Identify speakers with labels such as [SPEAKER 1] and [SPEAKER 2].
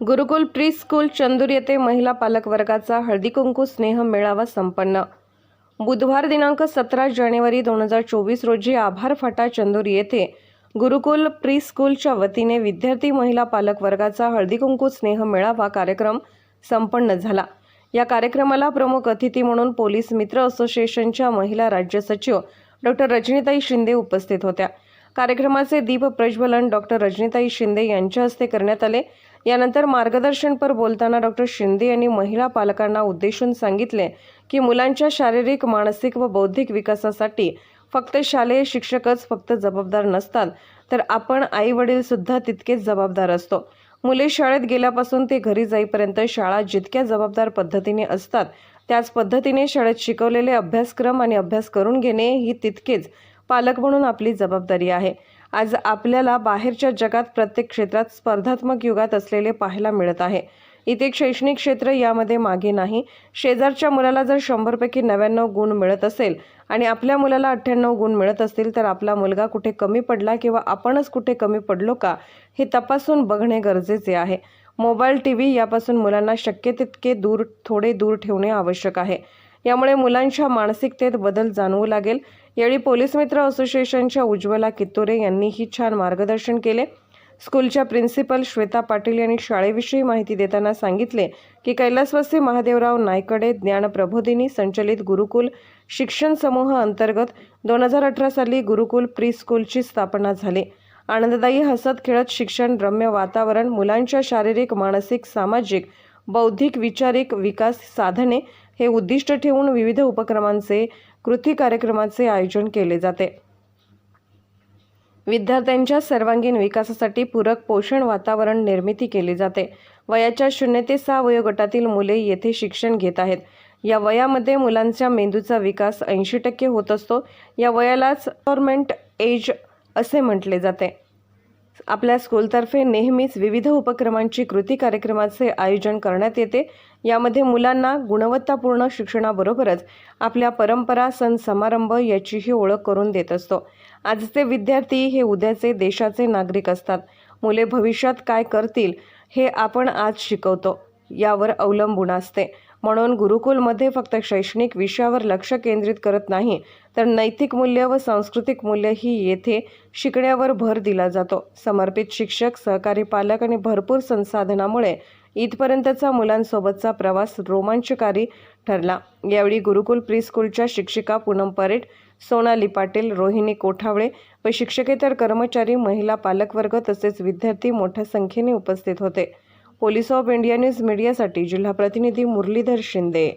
[SPEAKER 1] गुरुकुल pre school Chandur येथे महिला पालक वर्गाचा हळदीकुंकू स्नेह मेळावा संपन्न. बुधवार दिनांक सतरा जानेवारी दोन हजार चोवीस रोजी आभार फाटा चंदूर येथे गुरुकुल प्री स्कूलच्या वतीने विद्यार्थी महिला पालक वर्गाचा हळदीकुंकू स्नेह मेळावा कार्यक्रम संपन्न झाला. या कार्यक्रमाला प्रमुख अतिथी म्हणून पोलीस मित्र असोसिएशनच्या महिला राज्य सचिव डॉक्टर रजनीताई शिंदे उपस्थित होत्या. कार्यक्रमाचे दीप प्रज्वलन डॉक्टर रजनीताई शिंदे यांच्या हस्ते करण्यात आले. यानंतर मार्गदर्शनपर बोलताना डॉक्टर शिंदे यांनी महिला पालकांना उद्देशून सांगितले की मुलांच्या शारीरिक मानसिक व बौद्धिक विकासासाठी फक्त शालेय शिक्षकच फक्त जबाबदार नसतात तर आपण आई वडील सुद्धा तितकेच जबाबदार असतो. मुले शाळेत गेल्यापासून ते घरी जाईपर्यंत शाळा जितक्या जबाबदार पद्धतीने असतात त्याच पद्धतीने शाळेत शिकवलेले अभ्यासक्रम आणि अभ्यास करून घेणे ही तितकेच. पालक म्हणून आपली जबाबदारी आहे. आज आपल्याला बाहेरच्या जगात प्रत्येक क्षेत्रात स्पर्धात्मक युगात असलेले पाहायला मिळत आहे. इथे शैक्षणिक क्षेत्र यामध्ये मागे नाही. शेजारच्या मुलाला जर शंभरपैकी नव्याण्णव गुण मिळत असेल आणि आपल्या मुलाला अठ्ठ्याण्णव गुण मिळत असतील तर आपला मुलगा कुठे कमी पडला किंवा आपणच कुठे कमी पडलो का हे तपासून बघणे गरजेचे आहे. मोबाईल टी व्ही यापासून मुलांना शक्य तितके दूर थोडे दूर ठेवणे आवश्यक आहे. यामुळे मुलांच्या मानसिकतेत बदल जाणवू लागेल. यावेळी पोलीस मित्र असोसिएशनच्या उज्ज्वला कित्तोरे यांनीही छान मार्गदर्शन केले. स्कूलच्या प्रिन्सिपल श्वेता पाटील यांनी शाळेविषयी माहिती देताना सांगितले की कैलासवासी महादेवराव नायकडे ज्ञान प्रबोधिनी संचलित गुरुकुल शिक्षण समूह अंतर्गत दोन हजार अठरा साली गुरुकुल प्री स्कूलची स्थापना झाली. आनंददायी हसत खेळत शिक्षण रम्य वातावरण मुलांच्या शारीरिक मानसिक सामाजिक बौद्धिक विचारिक विकास साधने हे उद्दिष्ट ठेवून विविध उपक्रमांचे कृती कार्यक्रमाचे आयोजन केले जाते. विद्यार्थ्यांच्या सर्वांगीण विकासासाठी पूरक पोषण वातावरण निर्मिती केली जाते. वयाच्या शून्य ते सहा वयोगटातील मुले येथे शिक्षण घेत आहेत. या वयामध्ये मुलांच्या मेंदूचा विकास ऐंशी टक्के होत असतो. या वयालाच गव्हर्मेंट एज असे म्हटले जाते. आपल्या स्कूलतर्फे नेहमीच विविध उपक्रमांची कृती कार्यक्रमाचे आयोजन करण्यात येते. यामध्ये मुलांना गुणवत्तापूर्ण शिक्षणाबरोबरच आपल्या परंपरा सण समारंभ याचीही ओळख करून देत असतो. आजचे विद्यार्थी हे उद्याचे देशाचे नागरिक असतात. मुले भविष्यात काय करतील हे आपण आज शिकवतो. यावर अवलंबून असते. म्हणून गुरुकुलमध्ये फक्त शैक्षणिक विषयावर लक्ष केंद्रित करत नाही तर नैतिक मूल्य व सांस्कृतिक मूल्य ही येथे शिकण्यावर भर दिला जातो. समर्पित शिक्षक सहकारी पालक आणि भरपूर संसाधनामुळे इथपर्यंतचा मुलांसोबतचा प्रवास रोमांचकारी ठरला. यावेळी गुरुकुल प्री स्कूलच्या शिक्षिका पूनम परेड सोनाली पाटील रोहिणी कोठावळे व शिक्षकेतर कर्मचारी महिला पालकवर्ग तसेच विद्यार्थी मोठ्या संख्येने उपस्थित होते. पोलीस ऑफ इंडिया न्यूज मीडियासाठी जिल्हा प्रतिनिधी मुरलीधर शिंदे